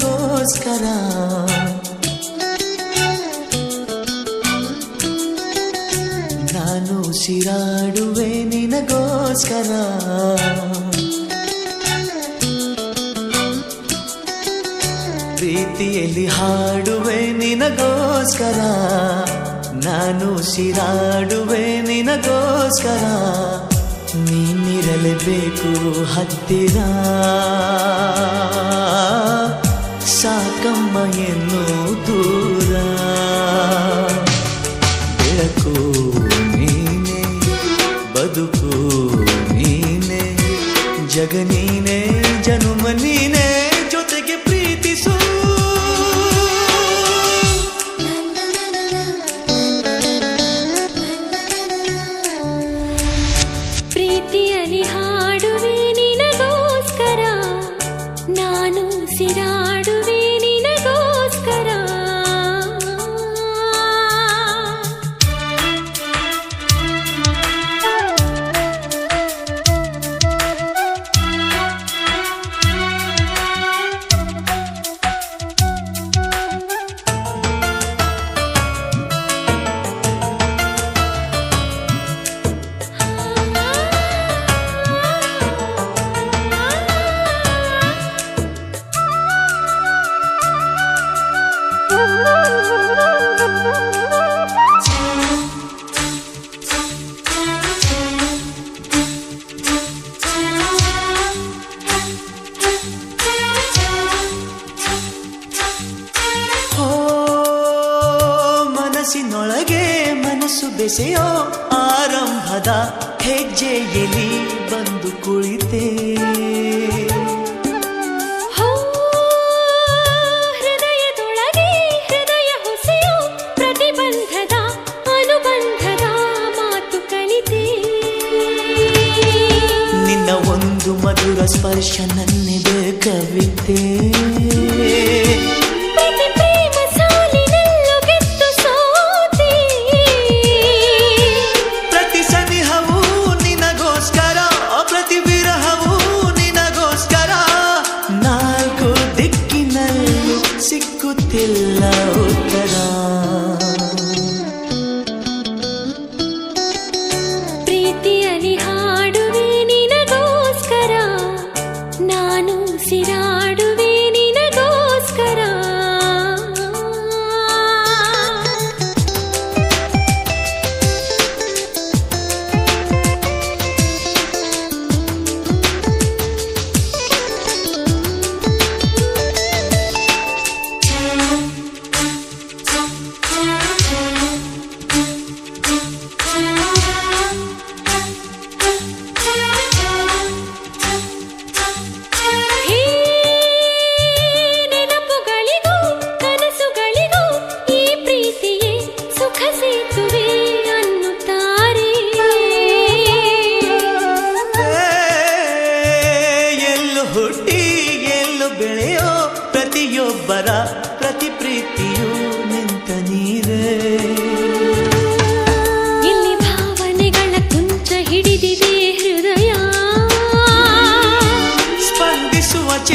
ನಿನಗೋಸ್ಕರ. ನಾನು ಸಿರಾಡುವೆ ನಿನಗೋಸ್ಕರ. ಪ್ರೀತಿಯಲ್ಲಿ ಹಾಡುವೆ ನಿನಗೋಸ್ಕರ. ನಾನು ಸಿರಾಡುವೆ ನಿನಗೋಸ್ಕರ. ನೀನಿರಲೇಬೇಕು ಹತ್ತಿರ. ಸಾಕಮ್ಮ ಎನ್ನು ದೂರ ಬೆಳಕು ನೀನೆ ಬದುಕು ನೀನೆ ಜಗ ನೀನೆ ಜನುಮ ನೀನೆ ಮನಸ್ಸಿನೊಳಗೆ ಮನಸ್ಸು ಬೆಸೆಯೋ ಆರಂಭದ ಹೆಜ್ಜೆಯಲ್ಲಿ ಬಂದು ಕುಳಿತೆ ವಿರಹವೂ ನಿನಗೋಸ್ಕರ ನಾಲ್ಕು ದಿಕ್ಕಿನಲ್ಲೂ ಸಿಕ್ಕುತ್ತಿಲ್ಲ ಉತ್ತರ స్నాను సిరా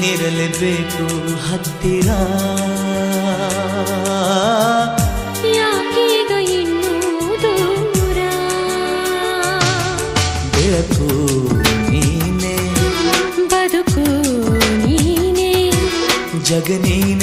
ನಿರಲೇಬೇಕು ಹತ್ತಿರ ಯಾಕೀಗ ಇನ್ನೂ ದೂರ ಬೆಳಕು ನೀನೆ ಬದುಕು ನೀನೆ ಜಗನೀನ